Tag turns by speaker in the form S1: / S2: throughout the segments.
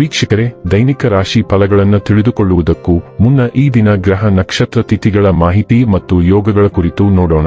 S1: ವೀಕ್ಷಕರೇ, ದೈನಿಕ ರಾಶಿ ಫಲಗಳನ್ನು ತಿಳಿದುಕೊಳ್ಳುವುದಕ್ಕೂ ಮುನ್ನ ಈ ದಿನ ಗ್ರಹ ನಕ್ಷತ್ರ ತಿಥಿಗಳ ಮಾಹಿತಿ ಮತ್ತು ಯೋಗಗಳ ಕುರಿತು ನೋಡೋಣ.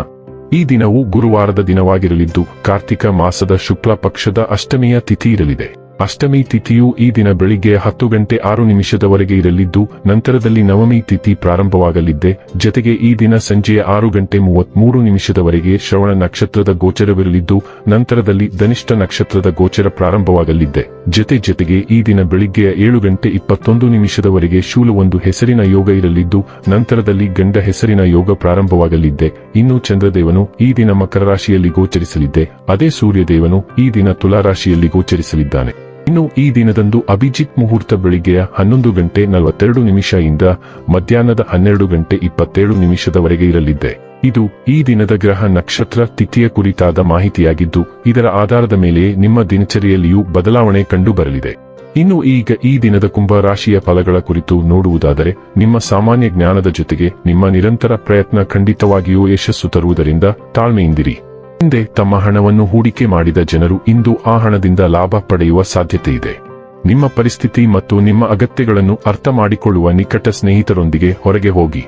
S1: ಈ ದಿನವು ಗುರುವಾರದ ದಿನವಾಗಿರಲಿದ್ದು, ಕಾರ್ತಿಕ ಮಾಸದ ಶುಕ್ಲ ಪಕ್ಷದ ಅಷ್ಟಮಿಯ ತಿಥಿ ಇರಲಿದೆ. ಅಷ್ಟಮಿ ತಿಥಿಯು ಈ ದಿನ ಬೆಳಿಗ್ಗೆ ಹತ್ತು ಗಂಟೆ ಆರು ನಿಮಿಷದವರೆಗೆ ಇರಲಿದ್ದು, ನಂತರದಲ್ಲಿ ನವಮಿ ತಿಥಿ ಪ್ರಾರಂಭವಾಗಲಿದ್ದೆ. ಜತೆಗೆ ಈ ದಿನ ಸಂಜೆಯ ಆರು ಗಂಟೆ ಮೂವತ್ಮೂರು ನಿಮಿಷದವರೆಗೆ ಶ್ರವಣ ನಕ್ಷತ್ರದ ಗೋಚರವಿರಲಿದ್ದು, ನಂತರದಲ್ಲಿ ಧನಿಷ್ಠ ನಕ್ಷತ್ರದ ಗೋಚರ ಪ್ರಾರಂಭವಾಗಲಿದ್ದೆ. ಜತೆ ಜೊತೆಗೆ ಈ ದಿನ ಬೆಳಿಗ್ಗೆಯ ಏಳು ಗಂಟೆ ಇಪ್ಪತ್ತೊಂದು ನಿಮಿಷದವರೆಗೆ ಶೂಲ ಒಂದು ಹೆಸರಿನ ಯೋಗ ಇರಲಿದ್ದು, ನಂತರದಲ್ಲಿ ಗಂಡ ಹೆಸರಿನ ಯೋಗ ಪ್ರಾರಂಭವಾಗಲಿದ್ದೆ. ಇನ್ನು ಚಂದ್ರದೇವನು ಈ ದಿನ ಮಕರ ರಾಶಿಯಲ್ಲಿ ಗೋಚರಿಸಲಿದ್ದೆ. ಅದೇ ಸೂರ್ಯದೇವನು ಈ ದಿನ ತುಲಾರಾಶಿಯಲ್ಲಿ ಗೋಚರಿಸಲಿದ್ದಾನೆ. ಇನ್ನು ಈ ದಿನದಂದು ಅಭಿಜಿತ್ ಮುಹೂರ್ತ ಬೆಳಿಗ್ಗೆಯ ಹನ್ನೊಂದು ಗಂಟೆ ನಲವತ್ತೆರಡು ನಿಮಿಷ ಇಂದ ಮಧ್ಯಾಹ್ನದ ಹನ್ನೆರಡು ಗಂಟೆ ಇಪ್ಪತ್ತೇಳು ನಿಮಿಷದವರೆಗೆ ಇರಲಿದೆ. ಇದು ಈ ದಿನದ ಗ್ರಹ ನಕ್ಷತ್ರ ತಿಥಿಯ ಕುರಿತಾದ ಮಾಹಿತಿಯಾಗಿದ್ದು, ಇದರ ಆಧಾರದ ಮೇಲೆ ನಿಮ್ಮ ದಿನಚರಿಯಲ್ಲಿಯೂ ಬದಲಾವಣೆ ಕಂಡು ಬರಲಿದೆ ಇನ್ನು ಈಗ ಈ ದಿನದ ಕುಂಭ ರಾಶಿಯ ಫಲಗಳ ಕುರಿತು ನೋಡುವುದಾದರೆ, ನಿಮ್ಮ ಸಾಮಾನ್ಯ ಜ್ಞಾನದ ಜೊತೆಗೆ ನಿಮ್ಮ ನಿರಂತರ ಪ್ರಯತ್ನ ಖಂಡಿತವಾಗಿಯೂ ಯಶಸ್ಸು ತರುವುದರಿಂದ ತಾಳ್ಮೆಯಿಂದಿರಿ. ಹಿಂದೆ ತಮ್ಮ ಹಣವನ್ನು ಹೂಡಿಕೆ ಮಾಡಿದ ಜನರು ಇಂದು ಆ ಹಣದಿಂದ ಲಾಭ ಪಡೆಯುವ ಸಾಧ್ಯತೆ ಇದೆ. ನಿಮ್ಮ ಪರಿಸ್ಥಿತಿ ಮತ್ತು ನಿಮ್ಮ ಅಗತ್ಯಗಳನ್ನು ಅರ್ಥ ಮಾಡಿಕೊಳ್ಳುವ ನಿಕಟ ಸ್ನೇಹಿತರೊಂದಿಗೆ ಹೊರಗೆ ಹೋಗಿ.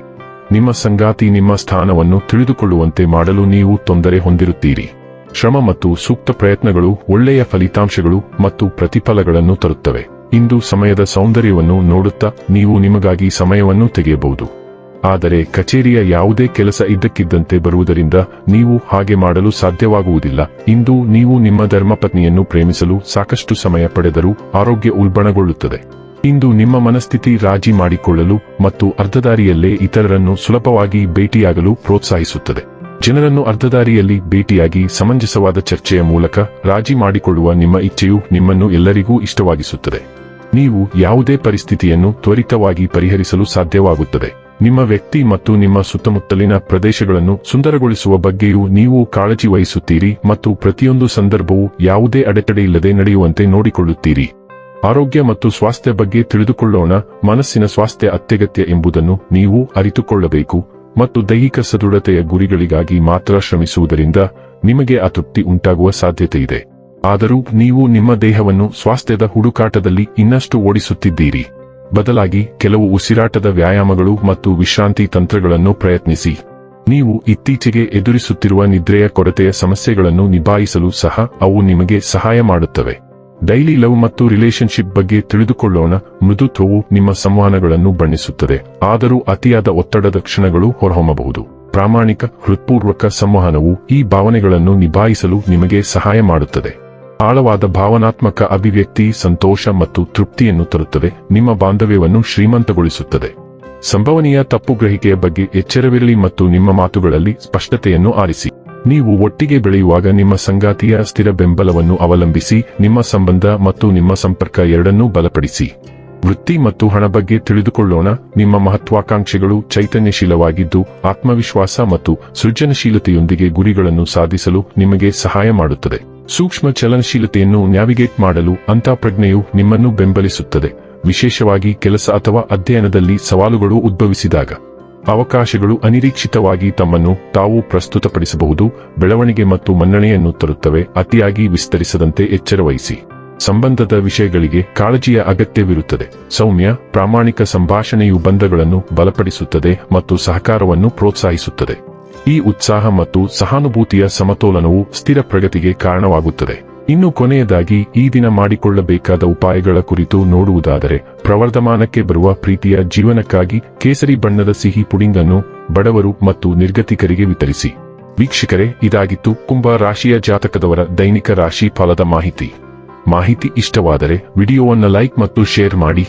S1: ನಿಮ್ಮ ಸಂಗಾತಿ ನಿಮ್ಮ ಸ್ಥಾನವನ್ನು ತಿಳಿದುಕೊಳ್ಳುವಂತೆ ಮಾಡಲು ನೀವು ತೊಂದರೆ ಹೊಂದಿರುತ್ತೀರಿ. ಶ್ರಮ ಮತ್ತು ಸೂಕ್ತ ಪ್ರಯತ್ನಗಳು ಒಳ್ಳೆಯ ಫಲಿತಾಂಶಗಳು ಮತ್ತು ಪ್ರತಿಫಲಗಳನ್ನು ತರುತ್ತವೆ. ಇಂದು ಸಮಯದ ಸೌಂದರ್ಯವನ್ನು ನೋಡುತ್ತಾ ನೀವು ನಿಮಗಾಗಿ ಸಮಯವನ್ನು ತೆಗೆಯಬಹುದು. ಆದರೆ ಕಚೇರಿಯ ಯಾವುದೇ ಕೆಲಸ ಇದ್ದಕ್ಕಿದ್ದಂತೆ ಬರುವುದರಿಂದ ನೀವು ಹಾಗೆ ಮಾಡಲು ಸಾಧ್ಯವಾಗುವುದಿಲ್ಲ. ಇಂದು ನೀವು ನಿಮ್ಮ ಧರ್ಮಪತ್ನಿಯನ್ನು ಪ್ರೇಮಿಸಲು ಸಾಕಷ್ಟು ಸಮಯ ಪಡೆದರೂ ಆರೋಗ್ಯ ಉಲ್ಬಣಗೊಳ್ಳುತ್ತದೆ. ಇಂದು ನಿಮ್ಮ ಮನಸ್ಥಿತಿ ರಾಜಿ ಮಾಡಿಕೊಳ್ಳಲು ಮತ್ತು ಅರ್ಧದಾರಿಯಲ್ಲೇ ಇತರರನ್ನು ಸುಲಭವಾಗಿ ಭೇಟಿಯಾಗಲು ಪ್ರೋತ್ಸಾಹಿಸುತ್ತದೆ. ಜನರನ್ನು ಅರ್ಧದಾರಿಯಲ್ಲಿ ಭೇಟಿಯಾಗಿ ಸಮಂಜಸವಾದ ಚರ್ಚೆಯ ಮೂಲಕ ರಾಜಿ ಮಾಡಿಕೊಳ್ಳುವ ನಿಮ್ಮ ಇಚ್ಛೆಯು ನಿಮ್ಮನ್ನು ಎಲ್ಲರಿಗೂ ಇಷ್ಟವಾಗಿಸುತ್ತದೆ. ನೀವು ಯಾವುದೇ ಪರಿಸ್ಥಿತಿಯನ್ನು ತ್ವರಿತವಾಗಿ ಪರಿಹರಿಸಲು ಸಾಧ್ಯವಾಗುತ್ತದೆ. ನಿಮ್ಮ ವ್ಯಕ್ತಿ ಮತ್ತು ನಿಮ್ಮ ಸುತ್ತಮುತ್ತಲಿನ ಪ್ರದೇಶಗಳನ್ನು ಸುಂದರಗೊಳಿಸುವ ಬಗ್ಗೆಯೂ ನೀವು ಕಾಳಜಿ ವಹಿಸುತ್ತೀರಿ ಮತ್ತು ಪ್ರತಿಯೊಂದು ಸಂದರ್ಭವೂ ಯಾವುದೇ ಅಡೆತಡೆಯಿಲ್ಲದೆ ನಡೆಯುವಂತೆ ನೋಡಿಕೊಳ್ಳುತ್ತೀರಿ. ಆರೋಗ್ಯ ಮತ್ತು ಸ್ವಾಸ್ಥ್ಯ ಬಗ್ಗೆ ತಿಳಿದುಕೊಳ್ಳೋಣ, ಮನಸ್ಸಿನ ಸ್ವಾಸ್ಥ್ಯ ಅತ್ಯಗತ್ಯ ಎಂಬುದನ್ನು ನೀವು ಅರಿತುಕೊಳ್ಳಬೇಕು ಮತ್ತು ದೈಹಿಕ ಸದೃಢತೆಯ ಗುರಿಗಳಿಗಾಗಿ ಮಾತ್ರ ಶ್ರಮಿಸುವುದರಿಂದ ನಿಮಗೆ ಅತೃಪ್ತಿ ಉಂಟಾಗುವ ಸಾಧ್ಯತೆಯಿದೆ ಆದರೂ ನೀವು ನಿಮ್ಮ ದೇಹವನ್ನು ಸ್ವಾಸ್ಥ್ಯದ ಹುಡುಕಾಟದಲ್ಲಿ ಇನ್ನಷ್ಟು ಓಡಿಸುತ್ತಿದ್ದೀರಿ. ಬದಲಾಗಿ ಕೆಲವು ಉಸಿರಾಟದ ವ್ಯಾಯಾಮಗಳು ಮತ್ತು ವಿಶ್ರಾಂತಿ ತಂತ್ರಗಳನ್ನು ಪ್ರಯತ್ನಿಸಿ. ನೀವು ಇತ್ತೀಚೆಗೆ ಎದುರಿಸುತ್ತಿರುವ ನಿದ್ರೆಯ ಕೊರತೆಯ ಸಮಸ್ಯೆಗಳನ್ನು ನಿಭಾಯಿಸಲು ಸಹ ಅವು ನಿಮಗೆ ಸಹಾಯ ಮಾಡುತ್ತವೆ. ಡೈಲಿ ಲವ್ ಮತ್ತು ರಿಲೇಶನ್ಶಿಪ್ ಬಗ್ಗೆ ತಿಳಿದುಕೊಳ್ಳೋಣ ಮೃದುತ್ವವು ನಿಮ್ಮ ಸಂವಹನಗಳನ್ನು ಬಣ್ಣಿಸುತ್ತದೆ, ಆದರೂ ಅತಿಯಾದ ಒತ್ತಡದ ಕ್ಷಣಗಳು ಹೊರಹೊಮ್ಮಬಹುದು. ಪ್ರಾಮಾಣಿಕ, ಹೃತ್ಪೂರ್ವಕ ಸಂವಹನವು ಈ ಭಾವನೆಗಳನ್ನು ನಿಭಾಯಿಸಲು ನಿಮಗೆ ಸಹಾಯ ಮಾಡುತ್ತದೆ. ಆಳವಾದ ಭಾವನಾತ್ಮಕ ಅಭಿವ್ಯಕ್ತಿ, ಸಂತೋಷ ಮತ್ತು ತೃಪ್ತಿಯನ್ನು ತರುತ್ತದೆ. ನಿಮ್ಮ ಬಾಂಧವ್ಯವನ್ನು ಶ್ರೀಮಂತಗೊಳಿಸುತ್ತದೆ. ಸಂಭವನೀಯ ತಪ್ಪು ಗ್ರಹಿಕೆಯ ಬಗ್ಗೆ ಎಚ್ಚರವಿರಲಿ ಮತ್ತು ನಿಮ್ಮ ಮಾತುಗಳಲ್ಲಿ ಸ್ಪಷ್ಟತೆಯನ್ನು ಆರಿಸಿ. ನೀವು ಒಟ್ಟಿಗೆ ಬೆಳೆಯುವಾಗ ನಿಮ್ಮ ಸಂಗಾತಿಯ ಸ್ಥಿರ ಬೆಂಬಲವನ್ನು ಅವಲಂಬಿಸಿ, ನಿಮ್ಮ ಸಂಬಂಧ ಮತ್ತು ನಿಮ್ಮ ಸಂಪರ್ಕ ಎರಡನ್ನೂ ಬಲಪಡಿಸಿ. ವೃತ್ತಿ ಮತ್ತು ಹಣ ಬಗ್ಗೆ ತಿಳಿದುಕೊಳ್ಳೋಣ. ನಿಮ್ಮ ಮಹತ್ವಾಕಾಂಕ್ಷೆಗಳು ಚೈತನ್ಯಶೀಲವಾಗಿದ್ದು, ಆತ್ಮವಿಶ್ವಾಸ ಮತ್ತು ಸೃಜನಶೀಲತೆಯೊಂದಿಗೆ ಗುರಿಗಳನ್ನು ಸಾಧಿಸಲು ನಿಮಗೆ ಸಹಾಯ ಮಾಡುತ್ತದೆ. ಸೂಕ್ಷ್ಮ ಚಲನಶೀಲತೆಯನ್ನು ನ್ಯಾವಿಗೇಟ್ ಮಾಡಲು ಅಂತಃಪ್ರಜ್ಞೆಯು ನಿಮ್ಮನ್ನು ಬೆಂಬಲಿಸುತ್ತದೆ. ವಿಶೇಷವಾಗಿ ಕೆಲಸ ಅಥವಾ ಅಧ್ಯಯನದಲ್ಲಿ ಸವಾಲುಗಳು ಉದ್ಭವಿಸಿದಾಗ. ಅವಕಾಶಗಳು ಅನಿರೀಕ್ಷಿತವಾಗಿ ತಮ್ಮನ್ನು ತಾವು ಪ್ರಸ್ತುತಪಡಿಸಬಹುದು, ಬೆಳವಣಿಗೆ ಮತ್ತು ಮನ್ನಣೆಯನ್ನು ತರುತ್ತವೆ, ಅತಿಯಾಗಿ ವಿಸ್ತರಿಸದಂತೆ ಎಚ್ಚರವಹಿಸಿ. ಸಂಬಂಧದ ವಿಷಯಗಳಿಗೆ ಕಾಳಜಿಯ ಅಗತ್ಯವಿರುತ್ತದೆ. ಸೌಮ್ಯ, ಪ್ರಾಮಾಣಿಕ ಸಂಭಾಷಣೆಯು ಬಂಧಗಳನ್ನು ಬಲಪಡಿಸುತ್ತದೆ ಮತ್ತು ಸಹಕಾರವನ್ನು ಪ್ರೋತ್ಸಾಹಿಸುತ್ತದೆ. ಈ ಉತ್ಸಾಹ ಮತ್ತು ಸಹಾನುಭೂತಿಯ ಸಮತೋಲನವು ಸ್ಥಿರ ಪ್ರಗತಿಗೆ ಕಾರಣವಾಗುತ್ತದೆ. ಇನ್ನು ಕೊನೆಯದಾಗಿ, ಈ ದಿನ ಮಾಡಿಕೊಳ್ಳಬೇಕಾದ ಉಪಾಯಗಳ ಕುರಿತು ನೋಡುವುದಾದರೆ, ಪ್ರವರ್ಧಮಾನಕ್ಕೆ ಬರುವ ಪ್ರೀತಿಯ ಜೀವನಕ್ಕಾಗಿ ಕೇಸರಿ ಬಣ್ಣದ ಸಿಹಿ ಪುಡಿಂಗ್ ಅನ್ನು ಬಡವರು ಮತ್ತು ನಿರ್ಗತಿಕರಿಗೆ ವಿತರಿಸಿ. ವೀಕ್ಷಕರೇ, ಇದಾಗಿತ್ತು ಕುಂಭ ರಾಶಿಯ ಜಾತಕದವರ ದೈನಿಕ ರಾಶಿ ಫಲದ ಮಾಹಿತಿ. ಮಾಹಿತಿ ಇಷ್ಟವಾದರೆ, ವಿಡಿಯೋವನ್ನು ಲೈಕ್ ಮತ್ತು ಶೇರ್ ಮಾಡಿ.